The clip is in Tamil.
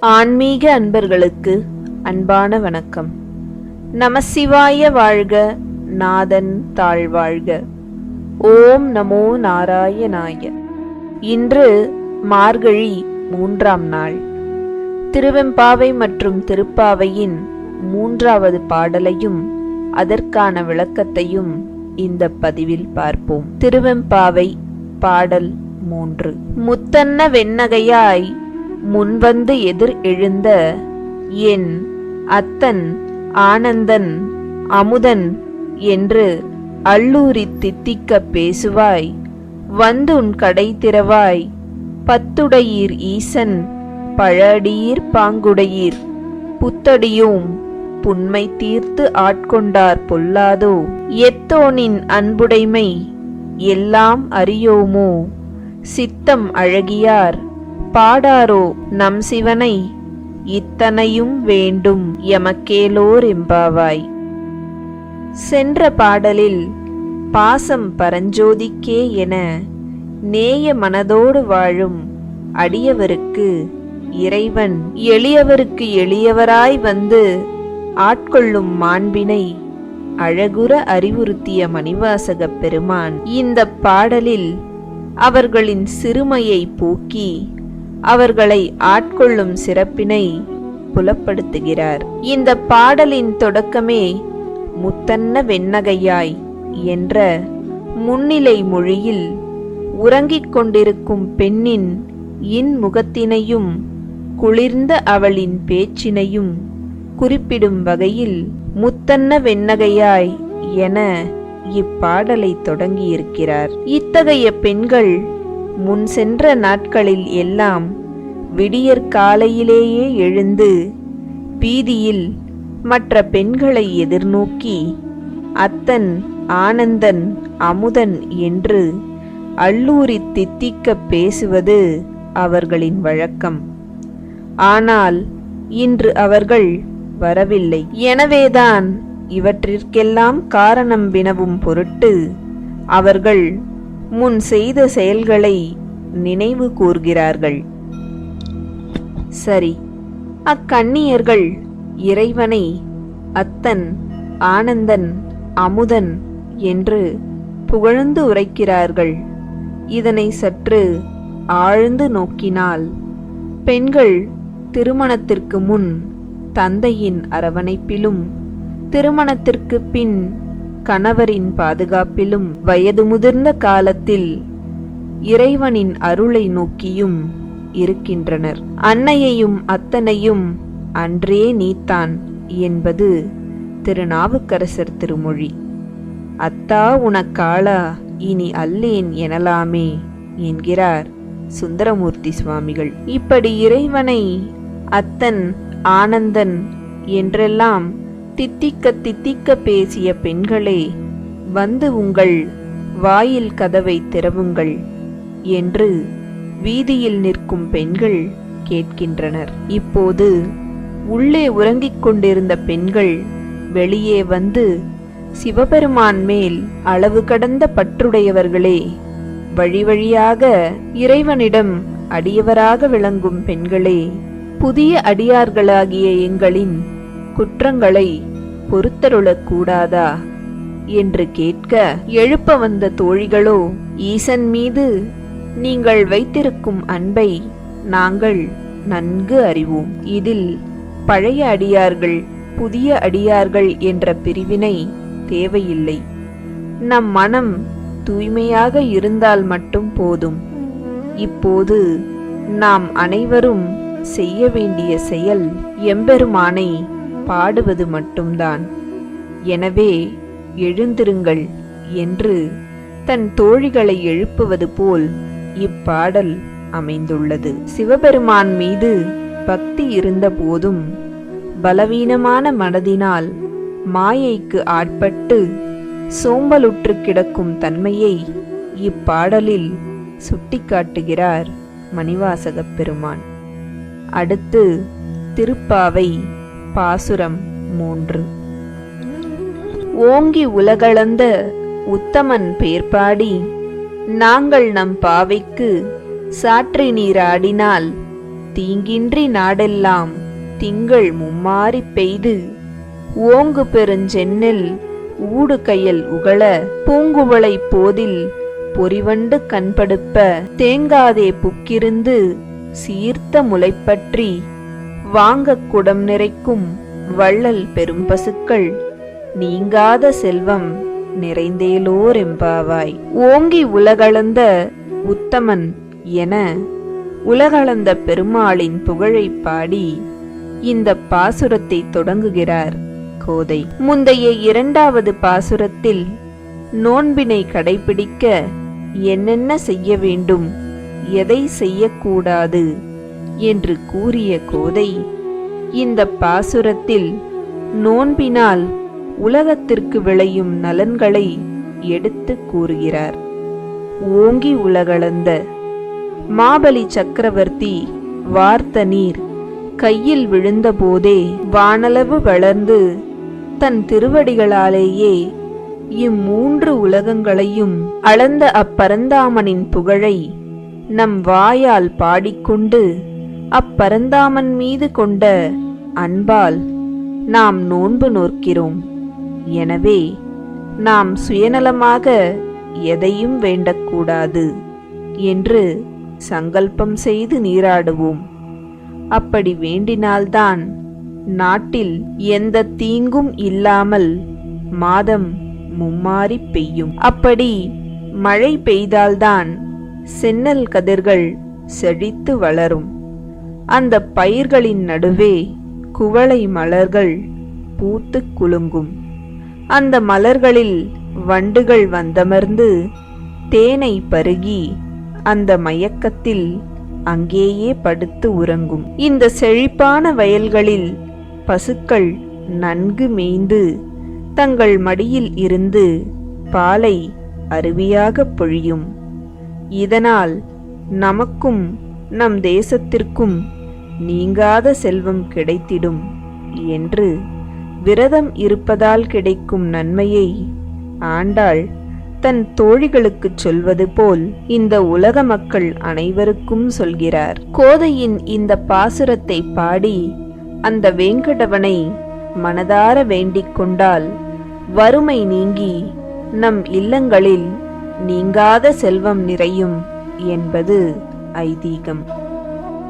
ஆன்மீக அன்பர்களுக்கு அன்பான வணக்கம். நமசிவாய வாழ்க நாதன் தாழ்வாழ்க. ஓம் நமோ நாராயணாய. இன்று மார்கழி மூன்றாம் நாள். திருவெம்பாவை மற்றும் திருப்பாவையின் மூன்றாவது பாடலையும் அதற்கான விளக்கத்தையும் இந்த பதிவில் பார்ப்போம். திருவெம்பாவை பாடல் மூன்று. முத்தன்ன வெண்ணகையாய் முன்வந்து எதிர் எழுந்த என் அத்தன் ஆனந்தன் அமுதன் என்று அல்லூரி தித்திக்க பேசுவாய். வந்து உன் கடை திறவாய். பத்துடையீர் ஈசன் பழடியீர் பாங்குடையீர். புத்தடியும் புன்மை தீர்த்து ஆட்கொண்டார் பொல்லாதோ. எத்தோனின் அன்புடைமை எல்லாம் அறியோமோ. சித்தம் அழகியார். பாடாரோ நம் சிவனை? இத்தனையும் வேண்டும் எமக்கேலோர் எம்பாவாய் சென்ற பாடலில் பாசம் பரஞ்சோதிக்கே என நேய மனதோடு வாழும் அடியவருக்கு இறைவன் எளியவருக்கு எளியவராய் வந்து ஆட்கொள்ளும் மாண்பினை அழகுற அறிவுறுத்திய மணிவாசகப் பெருமான். இந்த பாடலில் அவர்களின் சிறுமையை போக்கி அவர்களை ஆட்கொள்ளும் சிறப்பினை புலப்படுத்துகிறார். இந்த பாடலின் தொடக்கமே முத்தன்ன வெண்ணகையாய் என்ற முன்னிலை மொழியில் உறங்கிக் கொண்டிருக்கும் பெண்ணின் இன்முகத்தினையும் குளிர்ந்த அவளின் பேச்சினையும் குறிப்பிடும் வகையில் முத்தன்ன வெண்ணகையாய் என இப்பாடலை தொடங்கியிருக்கிறார். இத்தகைய பெண்கள் முன் சென்ற நாட்களில் எல்லாம் விடியற் காலையிலேயே எழுந்து பீதியில் மற்ற பெண்களை எதிர்நோக்கி அத்தன் ஆனந்தன் அமுதன் என்று அள்ளூரி தித்திக்க பேசுவது அவர்களின் வழக்கம். ஆனால் இன்று அவர்கள் வரவில்லை. எனவேதான் இவற்றிற்கெல்லாம் காரணம் வினவும் பொருட்டு அவர்கள் முன் செய்த செயல்களை நினைவு கூர்கிறார்கள். சரி அக்கண்ணியர்கள் இறைவனை அத்தன் ஆனந்தன் அமுதன் என்று புகழ்ந்து உரைக்கிறார்கள். இதனை சற்று ஆழ்ந்து நோக்கினால் பெண்கள் திருமணத்திற்கு முன் தந்தையின் அரவணைப்பிலும் திருமணத்திற்கு பின் கணவரின் பாதுகாப்பிலும் வயது முதிர்ந்த காலத்தில் இறைவனின் அருளை நோக்கியும் இருக்கின்றனர். அன்னையையும் அத்தனையும் அன்றே நீத்தான் என்பது திருநாவுக்கரசர் திருமொழி. அத்தா உனக்காளா இனி அல்லேன் எனலாமே என்கிறார் சுந்தரமூர்த்தி சுவாமிகள். இப்படி இறைவனை அத்தன் ஆனந்தன் என்றெல்லாம் தித்திக்க தித்திக்க பேசிய பெண்களே வந்து உங்கள் வாயில் கதவை திறவுங்கள் என்று வீதியில் நிற்கும் பெண்கள் கேட்கின்றனர். இப்போது உள்ளே உறங்கிக் கொண்டிருந்த பெண்கள் வெளியே வந்து சிவபெருமான் மேல் அளவு கடந்த பற்றுடையவர்களே வழி வழியாக இறைவனிடம் அடியவராக விளங்கும் பெண்களே புதிய அடியார்களாகிய எங்களின் குற்றங்களை பொறுத்தருளக் கூடாதா என்று கேட்க எழுப்ப வந்த தோழிகளோ ஈசன் மீது நீங்கள் வைத்திருக்கும் அன்பை நாங்கள் நன்கு அறிவோம். இதில் பழைய அடியார்கள் புதிய அடியார்கள் என்ற பிரிவினை தேவையில்லை. நம் மனம் தூய்மையாக இருந்தால் மட்டும் போதும். இப்போது நாம் அனைவரும் செய்ய வேண்டிய செயல் எம்பெருமானை பாடுவது மட்டும்தான். எனவே எழுந்திருங்கள் என்று தன் தோழிகளை எழுப்புவது போல் இப்பாடல் அமைந்துள்ளது. சிவபெருமான் மீது பக்தி இருந்த போதும் பலவீனமான மனதினால் மாயைக்கு ஆட்பட்டு சோம்பலுற்று கிடக்கும் தன்மையை இப்பாடலில் சுட்டிக்காட்டுகிறார் மணிவாசகப் பெருமான். அடுத்து திருப்பாவை பாசுரம் மூன்று. ஓங்கி உலகளந்த உத்தமன் பேர்பாடி நாங்கள் நம் பாவைக்கு சாற்றி நீராடினால் தீங்கின்றி நாடெல்லாம் திங்கள் மும்மாறி பெய்து ஓங்கு பெருஞ்சென்னில் ஊடு கையல் உகள பூங்குவளை போதில் பொறிவண்டு கண்படுப்ப தேங்காதே புக்கிருந்து சீர்த்த முளைப்பற்றி வாங்கக் குடம் நிறைக்கும் வள்ளல் பெரும் பசுக்கள். நீங்காத செல்வம் நிறைந்தேலோரெம்பாவாய் ஓங்கி உலகளந்த உத்தமன் என உலகளந்த பெருமாளின் புகழைப் பாடி இந்த பாசுரத்தை தொடங்குகிறார் கோதை. முந்தைய இரண்டாவது பாசுரத்தில் நோன்பினை கடைபிடிக்க என்னென்ன செய்ய வேண்டும் எதை செய்யக்கூடாது என்று கூறிய கோதை இந்த பாசுரத்தில் நோன்பினால் உலகத்திற்கு விளையும் நலன்களை எடுத்து கூறுகிறார். ஓங்கி உலகளந்த மாபலி சக்கரவர்த்தி வார்த்த நீர் கையில் விழுந்தபோதே வானளவு வளர்ந்து தன் திருவடிகளாலேயே இம்மூன்று உலகங்களையும் அளந்த அப்பரந்தாமனின் புகழை நம் வாயால் பாடிக்கொண்டு அப்பரந்தாமன் மீது கொண்ட அன்பால் நாம் நோன்பு நோக்கிறோம் எனவே நாம் சுயநலமாக எதையும் வேண்டக்கூடாது என்று சங்கல்பம் செய்து நீராடுவோம். அப்படி வேண்டினால்தான் நாட்டில் எந்த தீங்கும் இல்லாமல் மாதம் மும்மாறி பெய்யும். அப்படி மழை பெய்தால்தான் சென்னல் கதிர்கள் செழித்து வளரும். அந்த பயிர்களின் நடுவே குவளை மலர்கள் பூத்து குலுங்கும். அந்த மலர்களில் வண்டுகள் வந்தமர்ந்து தேனை பருகி அந்த மயக்கத்தில் அங்கேயே படுத்து உறங்கும். இந்த செழிப்பான வயல்களில் பசுக்கள் நன்கு மேய்ந்து தங்கள் மடியில் இருந்து பாலை அருவியாக பொழியும். இதனால் நமக்கும் நம் தேசத்திற்கும் நீங்காத செல்வம் கிடைத்திடும் என்று விரதம் இருப்பதால் கிடைக்கும் நன்மையை ஆண்டாள் தன் தோழிகளுக்குச் சொல்வது போல் இந்த உலக மக்கள் அனைவருக்கும் சொல்கிறார். கோதையின் இந்த பாசுரத்தை பாடி அந்த வேங்கடவனை மனதார வேண்டிக் கொண்டால் வறுமை நீங்கி நம் இல்லங்களில் நீங்காத செல்வம் நிறையும் என்பது ஐதீகம்.